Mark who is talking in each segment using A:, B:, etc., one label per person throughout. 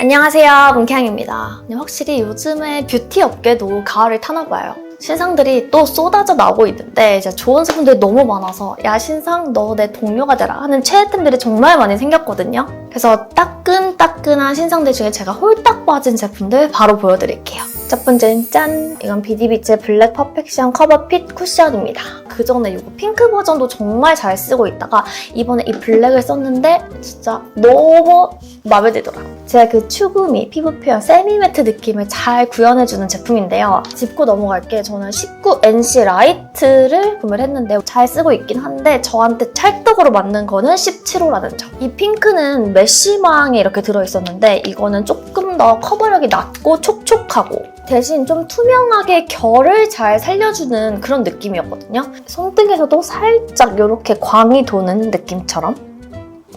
A: 안녕하세요, 문캉입니다. 확실히 요즘에 뷰티 업계도 가을을 타나 봐요. 신상들이 또 쏟아져 나오고 있는데 이제 좋은 제품들이 너무 많아서 야 신상 너 내 동료가 되라 하는 최애템들이 정말 많이 생겼거든요. 그래서 따끈따끈한 신상들 중에 제가 홀딱 빠진 제품들 바로 보여드릴게요. 첫 번째는 짠! 이건 비디비츠의 블랙 퍼펙션 커버 핏 쿠션입니다. 그 전에 이거 핑크 버전도 정말 잘 쓰고 있다가 이번에 이 블랙을 썼는데 진짜 너무 마음에 들더라고요. 제가 그 추구미 피부 표현 세미 매트 느낌을 잘 구현해주는 제품인데요. 짚고 넘어갈게 저는 19NC 라이트를 구매를 했는데 잘 쓰고 있긴 한데 저한테 찰떡으로 맞는 거는 17호라는 점. 이 핑크는 메쉬망에 이렇게 들어있었는데 이거는 조금 더 커버력이 낮고 촉촉하고 대신 좀 투명하게 결을 잘 살려주는 그런 느낌이었거든요. 손등에서도 살짝 이렇게 광이 도는 느낌처럼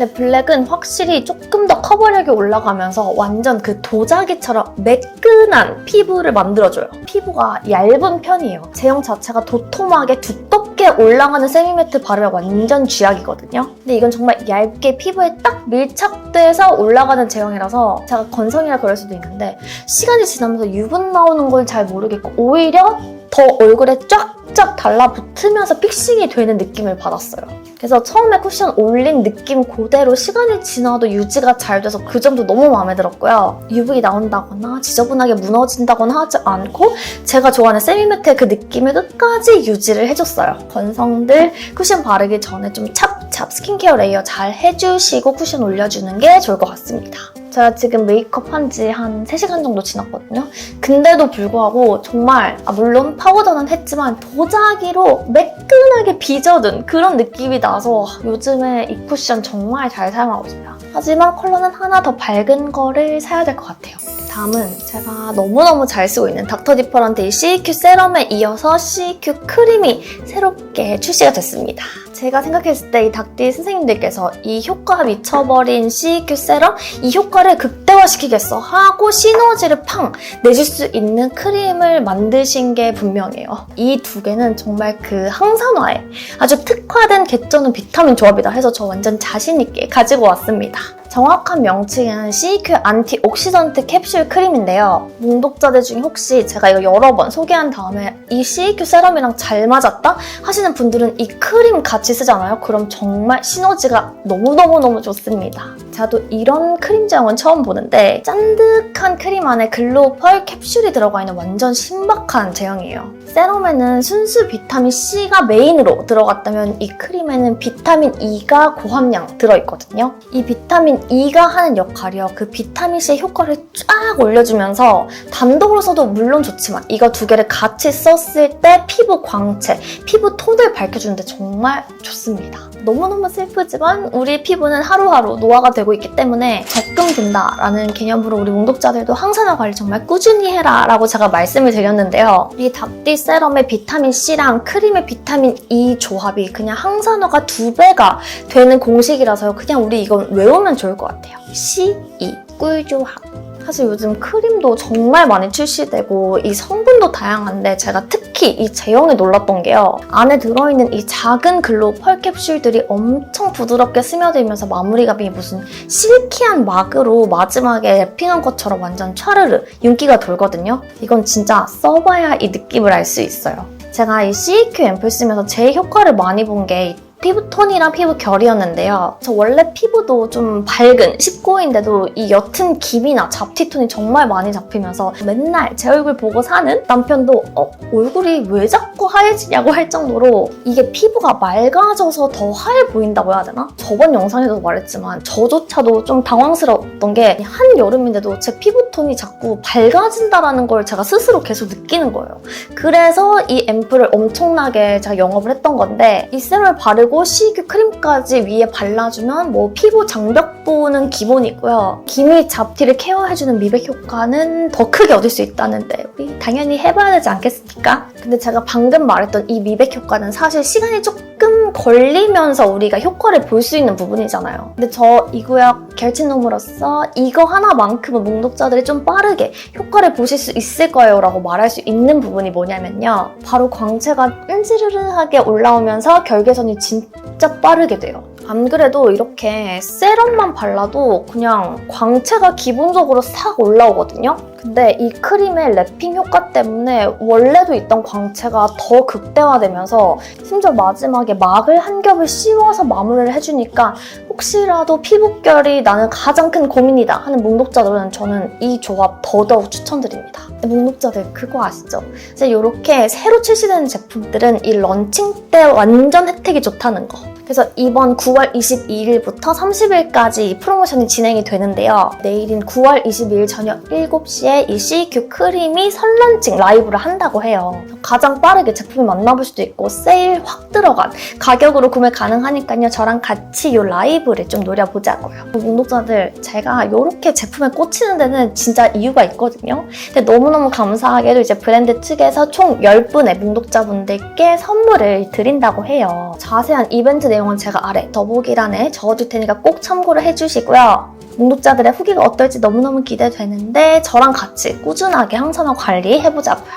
A: 근데 블랙은 확실히 조금 더 커버력이 올라가면서 완전 그 도자기처럼 매끈한 피부를 만들어줘요. 피부가 얇은 편이에요. 제형 자체가 도톰하게 두껍게 올라가는 세미매트 바르면 완전 쥐약이거든요. 근데 이건 정말 얇게 피부에 딱 밀착돼서 올라가는 제형이라서 제가 건성이라 그럴 수도 있는데 시간이 지나면서 유분 나오는 걸 잘 모르겠고 오히려 더 얼굴에 쫙 쫙 달라붙으면서 픽싱이 되는 느낌을 받았어요. 그래서 처음에 쿠션 올린 느낌 그대로 시간이 지나도 유지가 잘 돼서 그 점도 너무 마음에 들었고요. UV 나온다거나 지저분하게 무너진다거나 하지 않고 제가 좋아하는 세미매트의 그 느낌을 끝까지 유지를 해줬어요. 건성들 쿠션 바르기 전에 좀 찹찹 스킨케어 레이어 잘 해주시고 쿠션 올려주는 게 좋을 것 같습니다. 제가 지금 메이크업 한 지 한 3시간 정도 지났거든요. 근데도 불구하고 정말 아, 물론 파우더는 했지만 도자기로 매끈하게 빚어둔 그런 느낌이 나서 요즘에 이 쿠션 정말 잘 사용하고 있어요. 하지만 컬러는 하나 더 밝은 거를 사야 될 것 같아요. 다음은 제가 너무너무 잘 쓰고 있는 닥터 디퍼런트의 CEQ 세럼에 이어서 CEQ 크림이 새롭게 출시가 됐습니다. 제가 생각했을 때 이 닥디 선생님들께서 이 효과가 미쳐버린 CEQ 세럼 이 효과를 극대화시키겠어 하고 시너지를 팡 내줄 수 있는 크림을 만드신 게 분명해요. 이 두 개는 정말 그 항산화에 아주 특화된 개쩌는 비타민 조합이다 해서 저 완전 자신있게 가지고 왔습니다. 정확한 명칭은 CEQ 안티옥시던트 캡슐 크림인데요. 몽독자들 중에 혹시 제가 이거 여러 번 소개한 다음에 이 CEQ 세럼이랑 잘 맞았다 하시는 분들은 이 크림 같이 쓰잖아요. 그럼 정말 시너지가 너무너무너무 좋습니다. 저도 이런 크림 제형은 처음 보는데 짠득한 크림 안에 글로우 펄 캡슐이 들어가 있는 완전 신박한 제형이에요. 세럼에는 순수 비타민 C가 메인으로 들어갔다면 이 크림에는 비타민 E가 고함량 들어있거든요. 이 비타민 E가 하는 역할이요. 그 비타민 C의 효과를 쫙 올려주면서 단독으로 써도 물론 좋지만 이거 두 개를 같이 썼을 때 피부 광채, 피부 톤을 밝혀주는데 정말 좋습니다. 너무너무 슬프지만 우리 피부는 하루하루 노화가 되고 있기 때문에 적금 든다라는 개념으로 우리 몽독자들도 항산화 관리 정말 꾸준히 해라 라고 제가 말씀을 드렸는데요. 이 닥디 세럼의 비타민 C랑 크림의 비타민 E 조합이 그냥 항산화가 두 배가 되는 공식이라서요. 그냥 우리 이건 외우면 좋을 것 같아요. C, E, 꿀조합. 사실 요즘 크림도 정말 많이 출시되고 이 성분도 다양한데 제가 특히 이 제형에 놀랐던 게요. 안에 들어있는 이 작은 글로우 펄 캡슐들이 엄청 부드럽게 스며들면서 마무리감이 무슨 실키한 막으로 마지막에 랩핑한 것처럼 완전 촤르르 윤기가 돌거든요. 이건 진짜 써봐야 이 느낌을 알 수 있어요. 제가 이 CEQ 앰플 쓰면서 제일 효과를 많이 본게 피부톤이랑 피부 결이었는데요. 저 원래 피부도 좀 밝은 19인데도 이 옅은 기미나 잡티톤이 정말 많이 잡히면서 맨날 제 얼굴 보고 사는 남편도 어? 얼굴이 왜 자꾸 하얘지냐고 할 정도로 이게 피부가 맑아져서 더 하얘 보인다고 해야 되나? 저번 영상에도 말했지만 저조차도 좀 당황스러웠던 게 한여름인데도 제 피부톤이 자꾸 밝아진다라는 걸 제가 스스로 계속 느끼는 거예요. 그래서 이 앰플을 엄청나게 제가 영업을 했던 건데 이 세럼을 바르고 바르고 CQ 크림까지 위에 발라주면 뭐 피부 장벽부는 기본이고요. 기미 잡티를 케어해주는 미백 효과는 더 크게 얻을 수 있다는데 우리 당연히 해봐야 되지 않겠습니까? 근데 제가 방금 말했던 이 미백 효과는 사실 시간이 조금 걸리면서 우리가 효과를 볼 수 있는 부분이잖아요. 근데 저 이 구역 결친놈으로서 이거 하나만큼은 몽독자들이 좀 빠르게 효과를 보실 수 있을 거예요 라고 말할 수 있는 부분이 뭐냐면요. 바로 광채가 끈지르르하게 올라오면서 결계선이 진짜 빠르게 돼요. 안 그래도 이렇게 세럼만 발라도 그냥 광채가 기본적으로 싹 올라오거든요. 근데 이 크림의 랩핑 효과 때문에 원래도 있던 광채가 더 극대화되면서 심지어 마지막에 막을 한 겹을 씌워서 마무리를 해주니까 혹시라도 피부결이 나는 가장 큰 고민이다 하는 목록자들은 저는 이 조합 더더욱 추천드립니다. 목록자들 그거 아시죠? 이제 이렇게 새로 출시되는 제품들은 이 런칭 때 완전 혜택이 좋다는 거. 그래서 이번 9월 22일부터 30일까지 이 프로모션이 진행이 되는데요. 내일인 9월 22일 저녁 7시에 이 CQ 크림이 설런칭 라이브를 한다고 해요. 가장 빠르게 제품을 만나볼 수도 있고 세일 확 들어간 가격으로 구매 가능하니까요. 저랑 같이 이 라이브를 좀 노려보자고요. 목록자들 제가 이렇게 제품에 꽂히는 데는 진짜 이유가 있거든요. 근데 너무너무 감사하게도 이제 브랜드 측에서 총 10분의 목록자분들께 선물을 드린다고 해요. 자세한 이벤트 내용 은 제가 아래 더보기란에 적어둘 테니까 꼭 참고를 해주시고요. 목록자들의 후기가 어떨지 너무너무 기대되는데 저랑 같이 꾸준하게 항산화 관리해보자고요.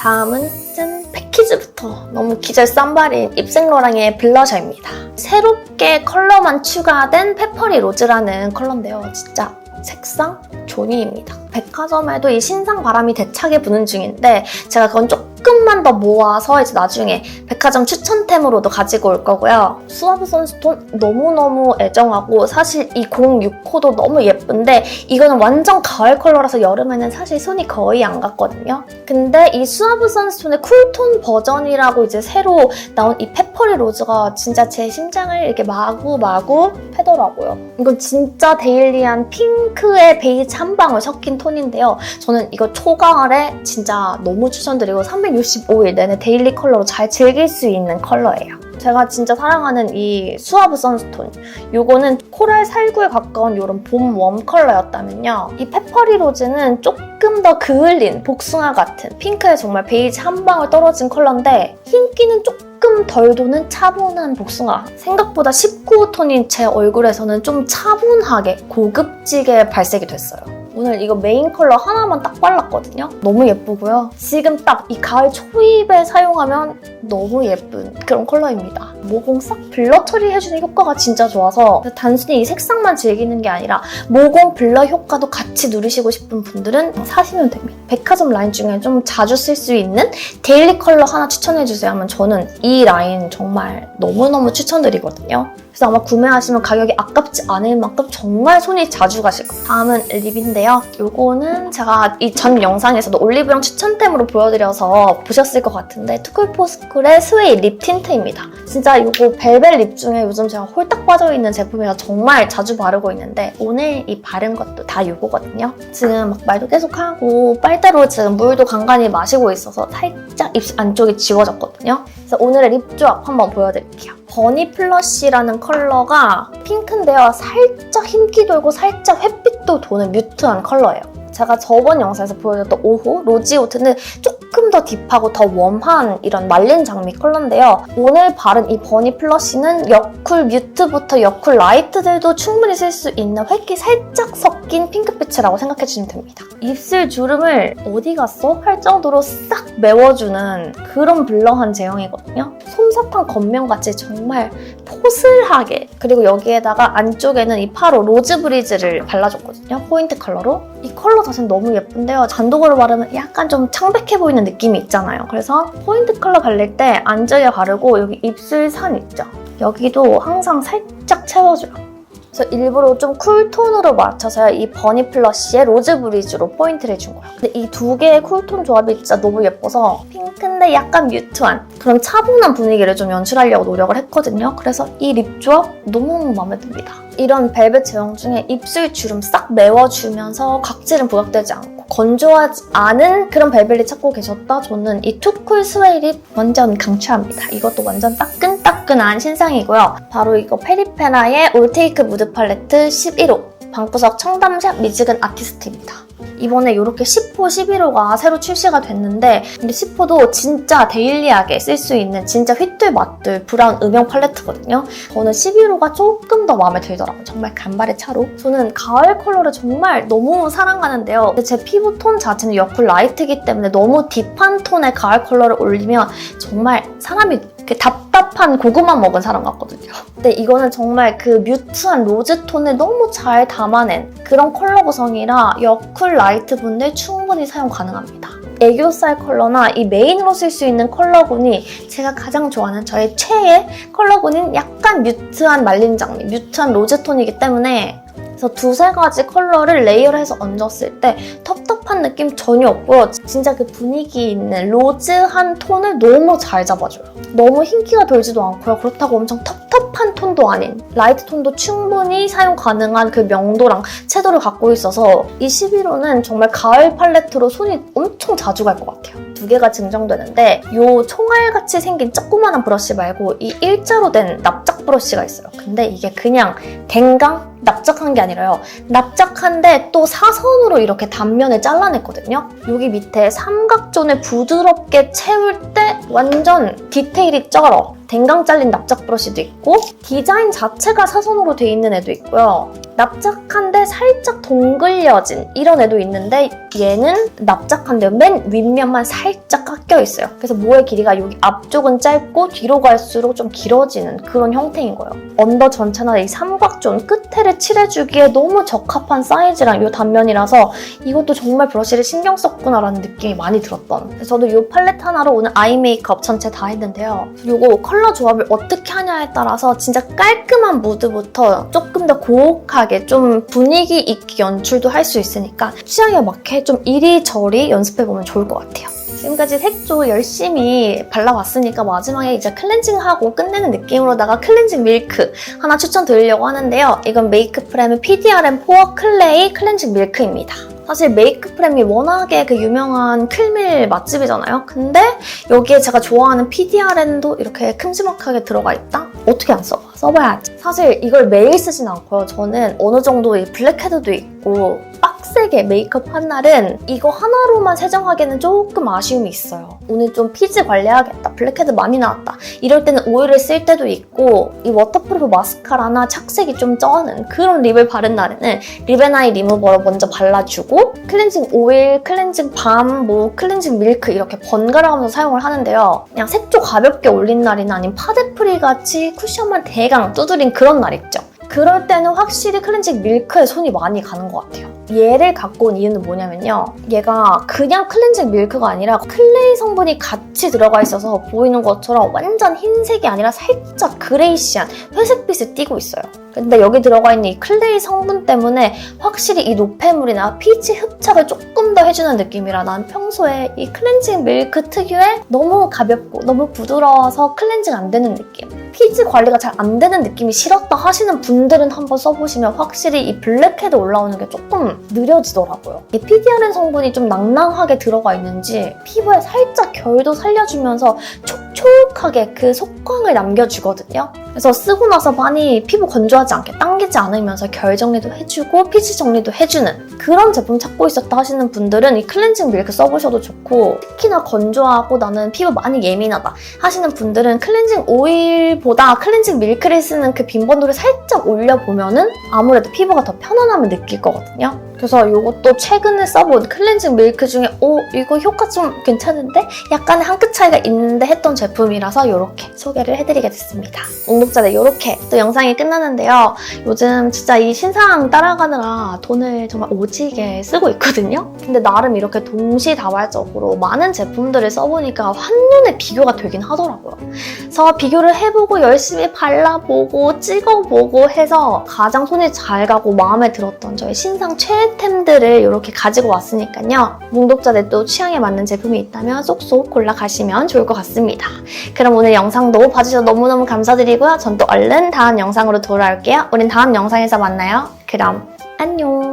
A: 다음은 짠! 패키지부터 너무 기절 쌈발인 입생로랑의 블러셔입니다. 새롭게 컬러만 추가된 페퍼리 로즈라는 컬러인데요. 진짜 색상 존이입니다. 백화점에도 이 신상 바람이 대차게 부는 중인데 제가 그건 조금 만 더 모아서 이제 나중에 백화점 추천템으로도 가지고 올 거고요. 수아브 선스톤 너무너무 애정하고 사실 이 06호도 너무 예쁜데 이거는 완전 가을 컬러라서 여름에는 사실 손이 거의 안 갔거든요. 근데 이 수아브 선스톤의 쿨톤 버전이라고 이제 새로 나온 이 페퍼리 로즈가 진짜 제 심장을 이렇게 마구마구 패더라고요. 이건 진짜 데일리한 핑크에 베이지 한 방울 섞인 톤인데요. 저는 이거 초가을에 진짜 너무 추천드리고 365일 내내 데일리 컬러로 잘 즐길 수 있는 컬러예요. 제가 진짜 사랑하는 이 수아브 선스톤 요거는 코랄 살구에 가까운 이런 봄 웜 컬러였다면요. 이 페퍼리 로즈는 조금 더 그을린 복숭아 같은 핑크에 정말 베이지 한 방울 떨어진 컬러인데 흰기는 조금 덜 도는 차분한 복숭아. 생각보다 19톤인 제 얼굴에서는 좀 차분하게 고급지게 발색이 됐어요. 오늘 이거 메인 컬러 하나만 딱 발랐거든요. 너무 예쁘고요. 지금 딱 이 가을 초입에 사용하면 너무 예쁜 그런 컬러입니다. 모공 싹 블러 처리해주는 효과가 진짜 좋아서 단순히 이 색상만 즐기는 게 아니라 모공 블러 효과도 같이 누리시고 싶은 분들은 사시면 됩니다. 백화점 라인 중에 좀 자주 쓸 수 있는 데일리 컬러 하나 추천해주세요 하면 저는 이 라인 정말 너무너무 추천드리거든요. 그래서 아마 구매하시면 가격이 아깝지 않을 만큼 정말 손이 자주 가실 거예요. 다음은 립인데요. 요거는 제가 이 전 영상에서도 올리브영 추천템으로 보여드려서 보셨을 것 같은데 투쿨포스쿨의 스웨이 립 틴트입니다. 진짜 요거 벨벳 립 중에 요즘 제가 홀딱 빠져있는 제품이라 정말 자주 바르고 있는데 오늘 이 바른 것도 다 요거거든요. 지금 막 말도 계속 하고 빨대로 지금 물도 간간히 마시고 있어서 살짝 입 안쪽이 지워졌거든요. 그래서 오늘의 립 조합 한번 보여드릴게요. 버니 플러시라는 컬러가 핑크인데요. 살짝 흰기 돌고 살짝 햇빛도 도는 뮤트한 컬러예요. 제가 저번 영상에서 보여줬던 5호 로지우트는 조금 더 딥하고 더 웜한 이런 말린 장미 컬러인데요. 오늘 바른 이 버니 플러시는 여쿨 뮤트부터 여쿨 라이트들도 충분히 쓸 수 있는 획기 살짝 섞인 핑크빛이라고 생각해주시면 됩니다. 입술 주름을 어디 갔어? 할 정도로 싹 메워주는 그런 블러한 제형이거든요. 솜사탕 겉면같이 정말 포슬하게 그리고 여기에다가 안쪽에는 이 파로 로즈 브리즈를 발라줬거든요. 포인트 컬러로. 이 컬러 자체는 너무 예쁜데요. 단독으로 바르면 약간 좀 창백해 보이는 느낌이 있잖아요. 그래서 포인트 컬러 바를 때 안쪽에 바르고 여기 입술 산 있죠? 여기도 항상 살짝 채워줘요. 그래서 일부러 좀 쿨톤으로 맞춰서 이 버니 플러시의 로즈 브리즈로 포인트를 준 거예요. 근데 이 두 개의 쿨톤 조합이 진짜 너무 예뻐서 핑크인데 약간 뮤트한 그런 차분한 분위기를 좀 연출하려고 노력을 했거든요. 그래서 이 립 조합 너무너무 마음에 듭니다. 이런 벨벳 제형 중에 입술 주름 싹 메워주면서 각질은 부각되지 않고 건조하지 않은 그런 벨벳을 찾고 계셨다? 저는 이 투쿨 스웨이 립 완전 강추합니다. 이것도 완전 따끈따끈한 신상이고요. 바로 이거 페리페라의 올테이크 무드 팔레트 11호 방구석 청담샵 미즈근 아티스트입니다. 이번에 이렇게 10호, 11호가 새로 출시가 됐는데 근데 10호도 진짜 데일리하게 쓸 수 있는 진짜 휘뚤마뚤 브라운 음영 팔레트거든요. 저는 11호가 조금 더 마음에 들더라고요. 정말 간발의 차로. 저는 가을 컬러를 정말 너무 사랑하는데요. 제 피부 톤 자체는 여쿨 라이트이기 때문에 너무 딥한 톤의 가을 컬러를 올리면 정말 사람이 그 답답한 고구마 먹은 사람 같거든요. 근데 이거는 정말 그 뮤트한 로즈 톤을 너무 잘 담아낸 그런 컬러 구성이라 여쿨 라이트 분들 충분히 사용 가능합니다. 애교살 컬러나 이 메인으로 쓸 수 있는 컬러군이 제가 가장 좋아하는 저의 최애 컬러군인 약간 뮤트한 말린 장미, 뮤트한 로즈 톤이기 때문에 그래서 두세 가지 컬러를 레이어를 해서 얹었을 때 텁텁한 느낌 전혀 없고요. 진짜 그 분위기 있는 로즈한 톤을 너무 잘 잡아줘요. 너무 흰기가 돌지도 않고요. 그렇다고 엄청 텁텁한 톤도 아닌 라이트 톤도 충분히 사용 가능한 그 명도랑 채도를 갖고 있어서 이 11호는 정말 가을 팔레트로 손이 엄청 자주 갈 것 같아요. 두 개가 증정되는데 이 총알같이 생긴 조그마한 브러쉬 말고 이 일자로 된 납작 브러쉬가 있어요. 근데 이게 그냥 댕강 납작한 게 아니라요. 납작한데 또 사선으로 이렇게 단면을 잘라냈거든요. 여기 밑에 삼각존을 부드럽게 채울 때 완전 디테일이 쩔어. 댕강 잘린 납작 브러쉬도 있고 디자인 자체가 사선으로 돼 있는 애도 있고요. 납작한데 살짝 동글려진 이런 애도 있는데 얘는 납작한데 맨 윗면만 살짝 깎여 있어요. 그래서 모의 길이가 여기 앞쪽은 짧고 뒤로 갈수록 좀 길어지는 그런 형태인 거예요. 언더 전체나 이 삼각존 끝에를 칠해주기에 너무 적합한 사이즈랑 이 단면이라서 이것도 정말 브러쉬를 신경 썼구나라는 느낌이 많이 들었던. 저도 이 팔레트 하나로 오늘 아이 메이크업 전체 다 했는데요. 이거 컬러 조합을 어떻게 하냐에 따라서 진짜 깔끔한 무드부터 조금 더 고혹하게 좀 분위기 있게 연출도 할 수 있으니까 취향에 맞게 좀 이리저리 연습해보면 좋을 것 같아요. 지금까지 색조 열심히 발라봤으니까 마지막에 이제 클렌징하고 끝내는 느낌으로다가 클렌징 밀크 하나 추천드리려고 하는데요. 이건 메이크 프렘의 PDRM 포어 클레이 클렌징 밀크입니다. 사실 메이크 프렘이 워낙에 그 유명한 클밀 맛집이잖아요. 근데 여기에 제가 좋아하는 PDRN도 이렇게 큼지막하게 들어가 있다? 어떻게 안 써봐? 써봐야지. 사실 이걸 매일 쓰진 않고요. 저는 어느 정도 이 블랙헤드도 있고 빡세게 메이크업 한 날은 이거 하나로만 세정하기에는 조금 아쉬움이 있어요. 오늘 좀 피지 관리해야겠다. 블랙헤드 많이 나왔다. 이럴 때는 오일을 쓸 때도 있고 이 워터프루프 마스카라나 착색이 좀 쩌는 그런 립을 바른 날에는 립앤아이 리무버로 먼저 발라주고 클렌징 오일, 클렌징 밤, 뭐 클렌징 밀크 이렇게 번갈아 가면서 사용을 하는데요. 그냥 색조 가볍게 올린 날이나 아니면 파데프리 같이 쿠션만 대강 두드린 그런 날 있죠. 그럴 때는 확실히 클렌징 밀크에 손이 많이 가는 것 같아요. 얘를 갖고 온 이유는 뭐냐면요. 얘가 그냥 클렌징 밀크가 아니라 클레이 성분이 같이 들어가 있어서 보이는 것처럼 완전 흰색이 아니라 살짝 그레이시한 회색빛을 띠고 있어요. 근데 여기 들어가 있는 이 클레이 성분 때문에 확실히 이 노폐물이나 피지 흡착을 조금 더 해주는 느낌이라 난 평소에 이 클렌징 밀크 특유의 너무 가볍고 너무 부드러워서 클렌징 안 되는 느낌 피지 관리가 잘 안 되는 느낌이 싫었다 하시는 분들은 한번 써보시면 확실히 이 블랙헤드 올라오는 게 조금 느려지더라고요. 이 PDRN 성분이 좀 낭낭하게 들어가 있는지 피부에 살짝 결도 살려주면서 촉 촉하게 그 속광을 남겨주거든요. 그래서 쓰고 나서 많이 피부 건조하지 않게 당기지 않으면서 결 정리도 해주고 피지 정리도 해주는 그런 제품 찾고 있었다 하시는 분들은 이 클렌징 밀크 써보셔도 좋고 특히나 건조하고 나는 피부 많이 예민하다 하시는 분들은 클렌징 오일보다 클렌징 밀크를 쓰는 그 빈번도를 살짝 올려보면은 아무래도 피부가 더 편안함을 느낄 거거든요. 그래서 이것도 최근에 써본 클렌징 밀크 중에 오 이거 효과 좀 괜찮은데? 약간의 한끗 차이가 있는데 했던 제품이라서 이렇게 소개를 해드리게 됐습니다. 몽독자들 이렇게 또 영상이 끝나는데요. 요즘 진짜 이 신상 따라가느라 돈을 정말 오지게 쓰고 있거든요. 근데 나름 이렇게 동시다발적으로 많은 제품들을 써보니까 한눈에 비교가 되긴 하더라고요. 그래서 비교를 해보고 열심히 발라보고 찍어보고 해서 가장 손이 잘 가고 마음에 들었던 저의 신상 최애 템들을 이렇게 가지고 왔으니까요. 몽독자들도 취향에 맞는 제품이 있다면 쏙쏙 골라 가시면 좋을 것 같습니다. 그럼 오늘 영상도 봐주셔서 너무너무 감사드리고요. 전 또 얼른 다음 영상으로 돌아올게요. 우린 다음 영상에서 만나요. 그럼 안녕.